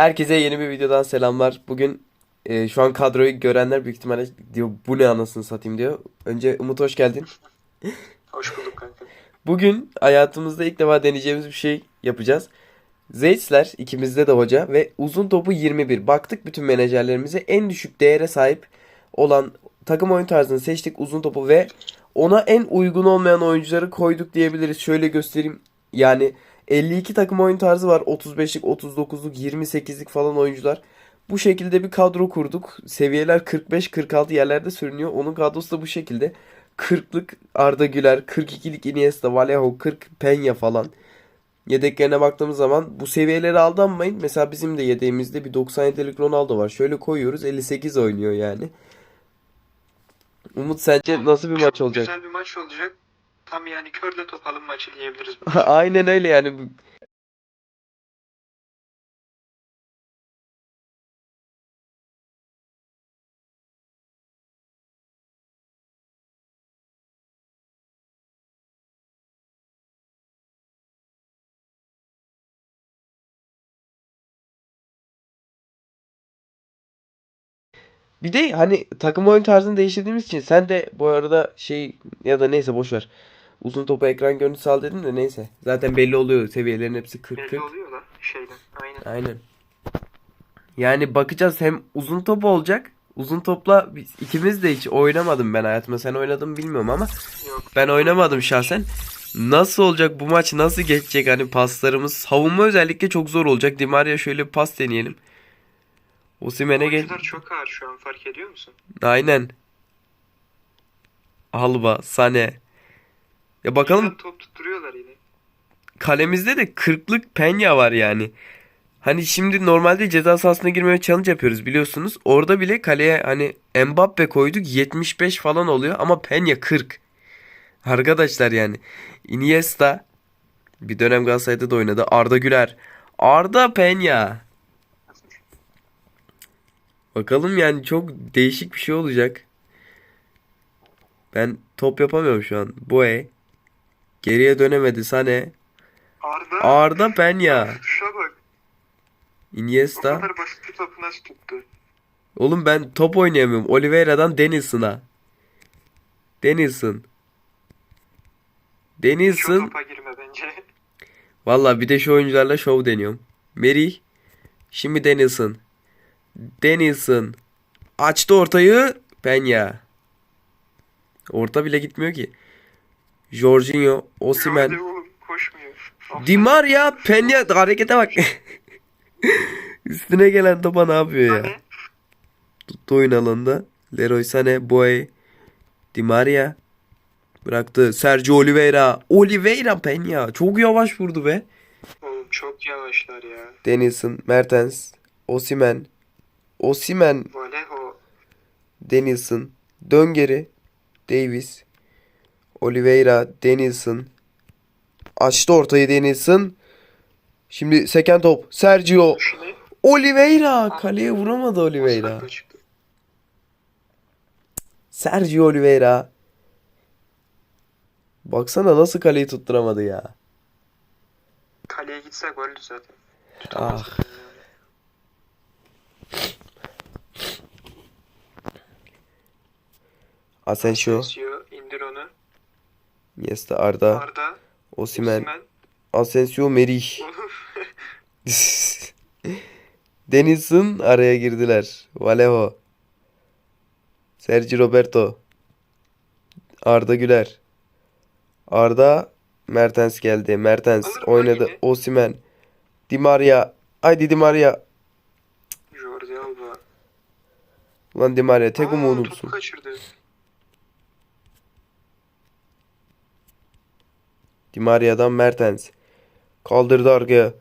Herkese yeni bir videodan selamlar. Bugün e, şu an kadroyu görenler büyük ihtimalle diyor bu ne anasını satayım diyor. Önce Umut hoş geldin. Hoş bulduk kanka. Bugün hayatımızda ilk defa deneyeceğimiz bir şey yapacağız. Zeytsler ikimizde de hoca ve uzun topu 21. Baktık bütün menajerlerimize en düşük değere sahip olan takım oyun tarzını seçtik uzun topu ve ona en uygun olmayan oyuncuları koyduk diyebiliriz. Şöyle göstereyim. Yani 52 takım oyun tarzı var. 35'lik, 39'luk, 28'lik falan oyuncular. Bu şekilde bir kadro kurduk. Seviyeler 45-46 yerlerde sürünüyor. Onun kadrosu da bu şekilde. 40'lık Arda Güler, 42'lik Iniesta, Vallejo, 40 Peña falan. Yedeklerine baktığımız zaman bu seviyelere aldanmayın. Mesela bizim de yedeğimizde bir 97'lik Ronaldo var. Şöyle koyuyoruz 58 oynuyor yani. Umut sence nasıl bir maç olacak? Güzel bir maç olacak. Tam yani körle topalım maçı diyebiliriz. Aynen öyle yani. Bir de hani takım oyun tarzını değiştirdiğimiz için sen de bu arada şey ya da neyse boş ver. Uzun topa ekran görüntüsü al dedim de neyse. Zaten belli oluyor seviyelerin hepsi 40 Belli 40. oluyor da şeyden. Aynen. Aynen. Yani bakacağız hem uzun top olacak. Uzun topla biz, ikimiz de hiç oynamadım ben hayatımda. Sen oynadın mı bilmiyorum ama Yok. ben oynamadım şahsen. Nasıl olacak bu maç nasıl geçecek hani paslarımız savunma özellikle çok zor olacak. Di Maria şöyle bir pas deneyelim. Osimhen'e gel. Çok ağır şu an fark ediyor musun? Aynen. Alba, Sane. Ya bakalım Güzel top tutturuyorlar yine. kalemizde de 40'lık Peña var yani. Hani şimdi normalde ceza sahasına girmeye challenge yapıyoruz biliyorsunuz. Orada bile kaleye hani Mbappe koyduk 75 falan oluyor ama Peña 40. Arkadaşlar yani Iniesta bir dönem Galatasaray'da da oynadı. Arda Güler. Arda Peña. Bakalım yani çok değişik bir şey olacak. Ben top yapamıyorum şu an. Boye. Geriye dönemedi Sane. Arda. Arda Peña. Şuna bak. O Iniesta. kadar basit bir topu nasıl tuttu? Oğlum ben top oynayamıyorum. Oliveira'dan Denilson'a. Denilson. Şu Denilson. topa girme bence. Valla bir de şu oyuncularla şov deniyorum. Merih. Şimdi Denilson. Denilson. Açtı ortayı. Peña. Orta bile gitmiyor ki. Jorginho. Koşmuyor. Di Maria. Peña. Harekete bak. Üstüne gelen topa ne yapıyor ya? Tuttu oyun alanında. Leroy Sané, Boey, Di Maria. Bıraktı. Sergio Oliveira. Oliveira Peña. Çok yavaş vurdu be. Oğlum çok yavaşlar ya. Denilson, Mertens, Osimhen. Osimhen, Vallejo. Denilson. Dön geri. Davis. Oliveira, Denilson. Açtı ortayı Denilson. Şimdi seken top. Sergio. Oliveira. Kaleye vuramadı Oliveira. Sergio Oliveira. Baksana nasıl kaleyi tutturamadı ya. Kaleye gitse goldü zaten. Ah. Tutamaz. Asensio, Asensio onu. Iniesta, Arda, Arda. Osimhen. Asensio, Merih. Deniz'in araya girdiler. Vallejo. Sergio Roberto. Arda Güler. Arda Mertens geldi. Mertens Alır oynadı. yine? Osimhen. Di Maria. Haydi Di Maria. Jordi Alba. Ulan Di Maria tek Aa, umudumsun. topu kaçırdı. Di Maria'dan Mertens. Kaldırdı arkaya.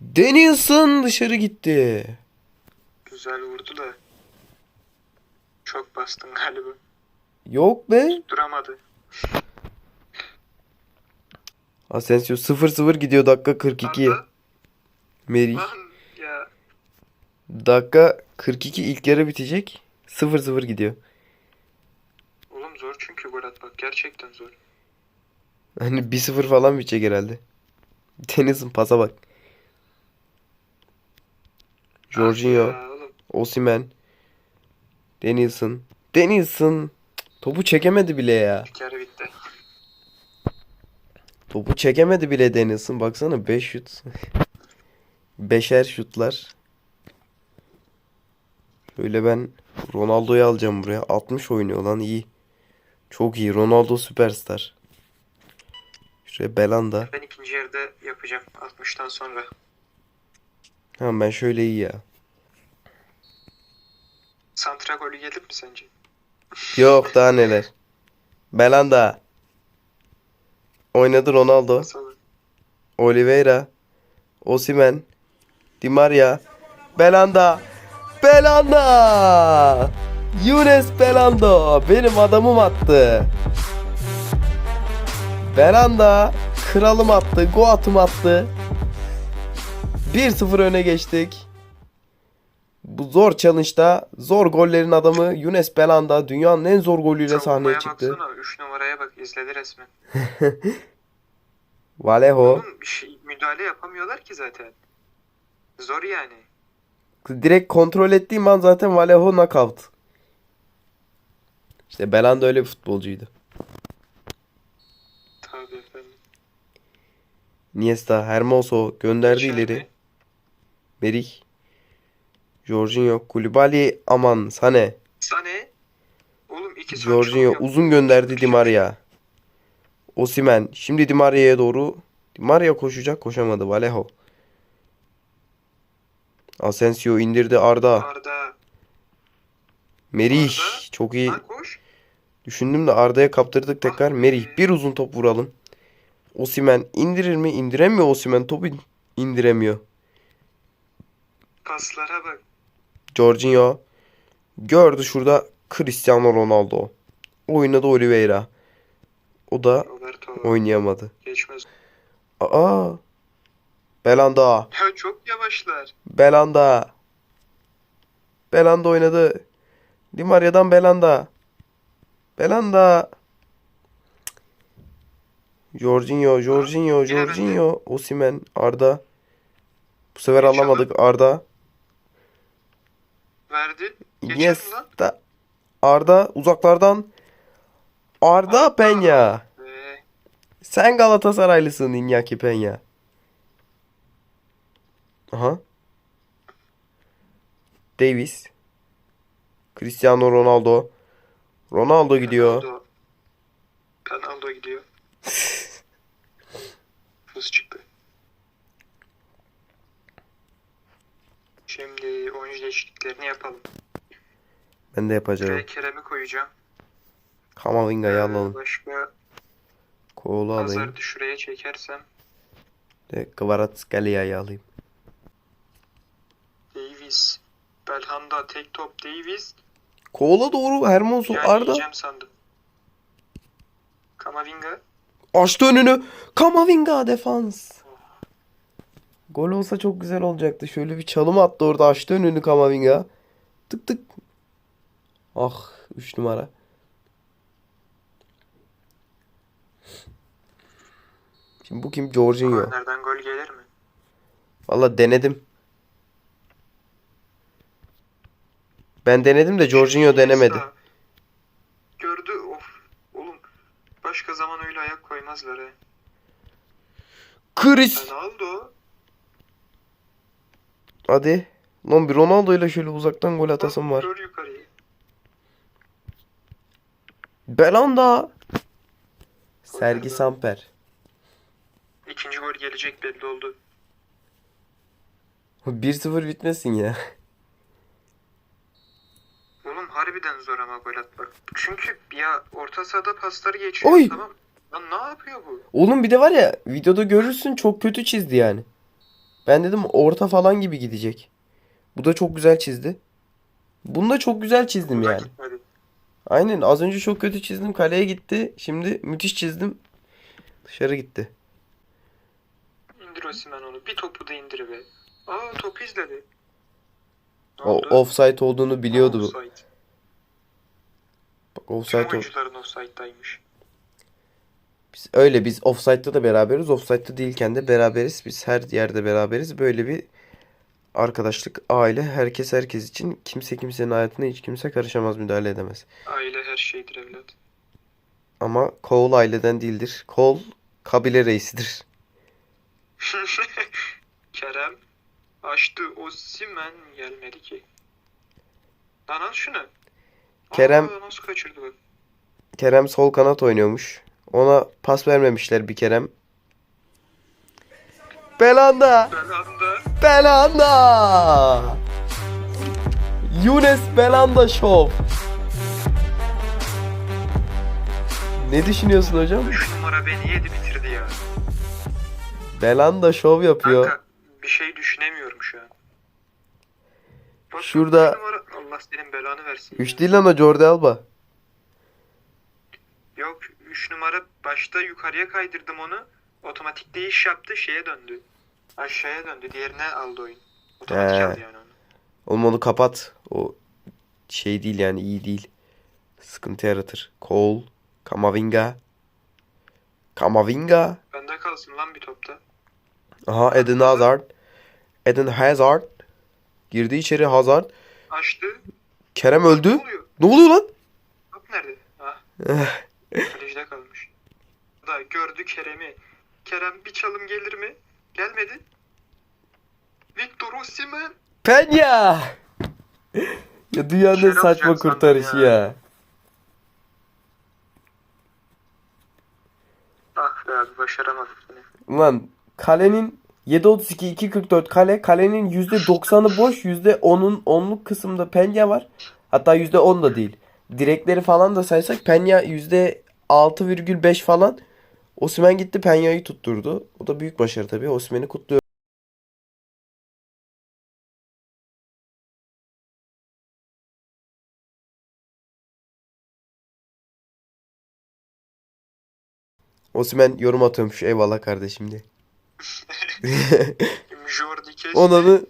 Denilson dışarı gitti. Güzel vurdu da. Çok bastın galiba. Yok be. Duramadı. Asensio 0-0 gidiyor dakika 42. Arda. Merih. Lan ya. Dakika 42 ilk yarı bitecek. 0-0 gidiyor. Oğlum zor çünkü gol atmak. Gerçekten zor. Hani 1-0 falan bitecek herhalde. Deniz'in pasa bak. Jorginho. Ya oğlum. Osimhen. Denilson. Denilson. Topu çekemedi bile ya. İlk yarı bitti. Topu çekemedi bile Denilson. Baksana 5 şut. Beşer şutlar. Şöyle ben Ronaldo'yu alacağım buraya. 60 oynuyor lan iyi. Çok iyi. Ronaldo süperstar. Şuraya Belanda. Ben ikinci yarıda yapacağım 60'tan sonra. Ha ben şöyle iyi ya. Santra golü gelir mi sence? Yok daha neler. Belanda. Oynadı Ronaldo. Oliveira. Osimhen. Di Maria. Belanda. Belanda. Yunus Belanda. Benim adamım attı. Belanda. Kralım attı. Goat'ım attı. 1-0 öne geçtik. Bu zor challenge'da zor gollerin adamı Yunus Belanda dünyanın en zor golüyle sahneye çıktı. baksana 3 numaraya bak izledi resmen. Oğlum bir şey, müdahale yapamıyorlar ki zaten. Zor yani. Direkt kontrol ettiğim an zaten Vallejo knockout. İşte Belanda öyle bir futbolcuydu. Tabii efendim. Iniesta, Hermoso gönderdi İçeride. ileri. Merih. Jorginho, Koulibaly, aman Sane. Sane. Oğlum iki Jorginho uzun gönderdi Di Maria. Osimhen. Şimdi Di Maria'ya doğru. Di Maria koşacak koşamadı. Vallejo. Asensio indirdi Arda. Arda. Merih. Arda. Çok iyi. Düşündüm de Arda'ya kaptırdık tekrar. Merih bir uzun top vuralım. Osimhen indirir mi? İndiremiyor Osimhen. Topu in- indiremiyor. Paslara bak. Jorginho gördü şurada Cristiano Ronaldo. Oynadı Oliveira. O da Roberto. oynayamadı. Geçmez. Aa! Belanda. Ya çok yavaşlar. Belanda. Belanda oynadı. Di Maria'dan Belanda. Belanda. Jorginho, Jorginho. Jorginho, Osimhen, Arda. Bu sefer Geçelim. alamadık Arda. Verdi. Geçer mi lan? Iniesta. Arda uzaklardan. Arda Peña. Ve Sen Galatasaraylısın Iñaki Peña. Aha. Davis. Cristiano Ronaldo. Ronaldo gidiyor. Ronaldo. Ronaldo gidiyor. Hız çıktı. Şimdi oyuncu değişikliklerini yapalım. Ben de yapacağım. Buraya Kerem'i koyacağım. Kamavinga'yı Ee, alalım. Başka Koğlu alayım. Hazard'ı şuraya çekersem De Kvaratskhelia alayım. Davis, Belhanda tek top Davis. Koğla doğru Hermoso Yani Arda. yiyeceğim sandım. Kamavinga. Açtı önünü. Kamavinga defans. Gol olsa çok güzel olacaktı. Şöyle bir çalım attı orada açtı önünü Kamavinga. Tık tık. Ah 3 numara. Şimdi bu kim? Jorginho. Kornerden gol gelir mi? Valla denedim. Ben denedim de Jorginho denemedi. Iniesta. Gördü of. Oğlum başka zaman öyle ayak koymazlar he. Chris. Ronaldo. Hadi. Lan bir Ronaldo ile şöyle uzaktan gol atasım var. Gör yukarıyı. Belanda. Sergi Samper. İkinci gol gelecek belli oldu. 1-0 bitmesin ya. Harbiden zor ama gol atmak. Çünkü ya orta sahada pasları geçiyor Oy! tamam. Lan ne yapıyor bu? Oğlum bir de var ya videoda görürsün çok kötü çizdi yani. Ben dedim orta falan gibi gidecek. Bu da çok güzel çizdi. Bunu da çok güzel çizdim Bu da yani. gitmedi. Aynen az önce çok kötü çizdim kaleye gitti. Şimdi müthiş çizdim. Dışarı gitti. İndir Osimhen onu. Bir topu da indir be. Aa topu izledi. Ne O oldu? offside olduğunu biliyordu bu. Offside. Tüm oyuncuların offside'daymış. Biz öyle biz offside'da da beraberiz. Offside'da değilken de beraberiz. Biz her yerde beraberiz. Böyle bir arkadaşlık, aile, herkes herkes için. Kimse kimsenin hayatına hiç kimse karışamaz, müdahale edemez. Aile her şeydir evlat. Ama Cole aileden değildir. Cole kabile reisidir. Kerem açtı o simen gelmedi ki. Lan al şunu. Kerem- Aa, nasıl kaçırdı. Kerem sol kanat oynuyormuş. Ona pas vermemişler bir Kerem. Belanda! Belanda. Belanda! Younes Belanda Show. Ne düşünüyorsun hocam? 3 numara beni yedi bitirdi ya. Belanda Show yapıyor. Kanka bir şey düşünemiyorum şu an. Bak, Şurada- üç numara- Allah senin belanı versin. 3 ya. değil o Jordi Alba. Yok 3 numara başta yukarıya kaydırdım onu. Otomatik değiş yaptı şeye döndü. Aşağıya döndü. Diğerine aldı oyun. Otomatik He. aldı yani onu. Oğlum onu kapat. O şey değil yani iyi değil. Sıkıntı yaratır. Cole, Kamavinga. Kamavinga. Bende kalsın lan bir topta. Aha Eden Hazard. Eden Hazard. Girdi içeri Hazard. Açtı. Kerem Ne öldü. oluyor? Ne oluyor lan? Top nerede? Ah. Kalecide kalmış. Da gördü Kerem'i. Kerem bir çalım gelir mi? Gelmedi. Victor Osimhen. Penya. ya dünyanın Şey saçma kurtarışı ya. ya. Ah be abi başaramadık. Ulan kalenin 7.32 2.44 kale. Kalenin %90'ı boş. %10'un 10'luk kısımda Penya var. Hatta %10 da değil. Direkleri falan da saysak Penya %6,5 falan. Osimhen gitti Penya'yı tutturdu. O da büyük başarı tabii. Osimhen'i kutluyor. Osimhen yorum atıyormuş. Eyvallah kardeşim diye. Jordi kesti. Onanı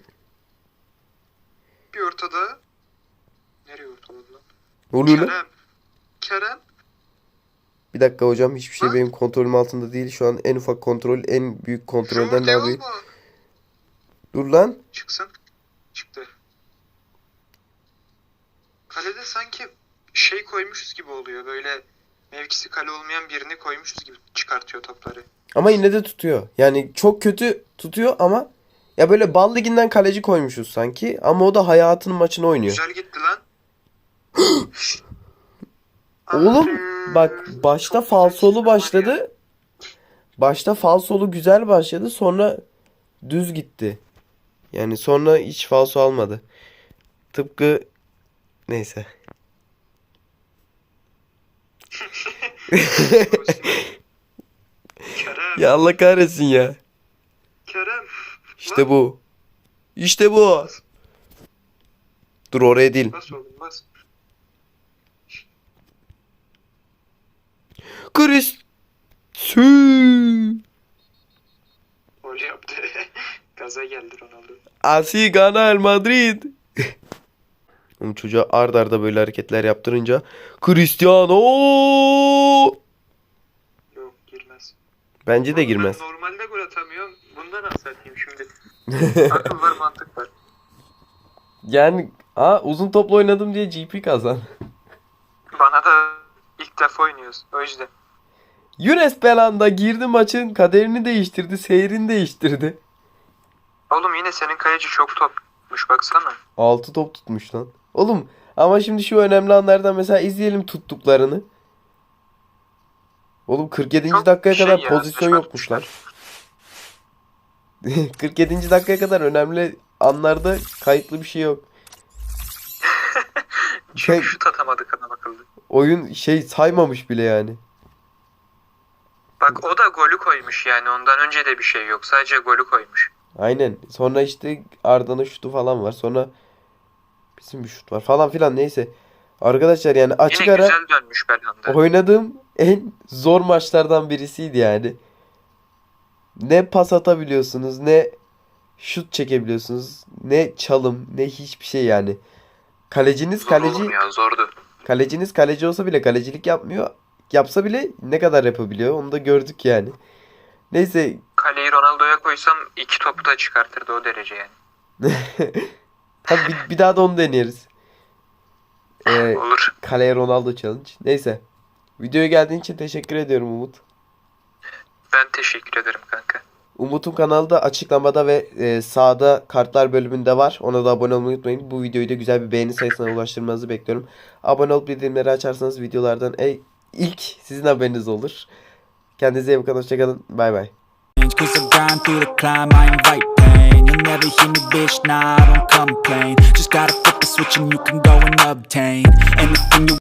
Bir ortada. Nereye ortaladı lan? ne oluyor lan? Kerem. Kerem. Bir dakika hocam hiçbir şey Ha? benim kontrolüm altında değil. Şu an en ufak kontrol en büyük kontrolden daha büyük. Dur lan. Çıksın. Çıktı. Kalede sanki şey koymuşuz gibi oluyor. Böyle mevkisi kale olmayan birini koymuşuz gibi çıkartıyor topları. Ama yine de tutuyor. Yani çok kötü tutuyor ama ya böyle bal liginden kaleci koymuşuz sanki. Ama o da hayatının maçını oynuyor. Güzel gitti lan. Oğlum bak başta falsolu başladı. Başta falsolu güzel başladı. Sonra düz gitti. Yani sonra hiç falso almadı. Tıpkı neyse. Kerem. Ya Allah kahretsin ya. Kerem. İşte bu. İşte bu. Dur oraya değil. Bas oğlum bas. Chris. Sü. Gol yaptı. Gaza geldi Ronaldo. Asi gana el Madrid. Oğlum çocuğa ard arda böyle hareketler yaptırınca Cristiano Yok girmez. bence de Oğlum girmez. Ben normalde gol atamıyorum. Bundan nasıl atayım şimdi? Akıl var mantık var. Yani ha uzun topla oynadım diye GP kazan. Bana da ilk defa oynuyoruz. O yüzden. Younes Belanda girdi maçın kaderini değiştirdi, seyrini değiştirdi. Oğlum yine senin kaleci çok topmuş baksana. 6 top tutmuş lan. Oğlum ama şimdi şu önemli anlardan mesela izleyelim tuttuklarını. Oğlum 47. Çok dakikaya şey kadar ya, pozisyon yokmuş lan. 47. dakikaya kadar önemli anlarda kayıtlı bir şey yok. Şey, Çünkü şut atamadık adam akıllı. oyun şey saymamış bile yani. Bak o da golü koymuş yani. Ondan önce de bir şey yok. Sadece golü koymuş. Aynen. Sonra işte Arda'nın şutu falan var. Sonra bizim bir şut var falan filan neyse. Arkadaşlar yani açık Yine ara güzel dönmüş Belhanda. oynadığım en zor maçlardan birisiydi yani. Ne pas atabiliyorsunuz, ne şut çekebiliyorsunuz, ne çalım, ne hiçbir şey yani. Kaleciniz Zor kaleci, oğlum ya zordu. kaleciniz kaleci olsa bile kalecilik yapmıyor. Yapsa bile ne kadar yapabiliyor onu da gördük yani. Neyse Kaleyi Ronaldo'ya koysam iki topu da çıkartırdı o derece yani. Tabii bir, bir daha da onu deneriz. Ee, Olur. kaleye Ronaldo challenge. Neyse. Videoya geldiğin için teşekkür ediyorum Umut. Ben teşekkür ederim kanka. Umut'un kanalı da açıklamada ve e, sağda kartlar bölümünde var. Ona da abone olmayı unutmayın. Bu videoyu da güzel bir beğeni sayısına ulaştırmanızı bekliyorum. Abone olup bildirimleri açarsanız videolardan e, ilk sizin haberiniz olur. Kendinize iyi bakın. Hoşçakalın. Bay bay. You'll never hear me, bitch, nah, I don't complain. Just gotta flip the switch and you can go and obtain Anything you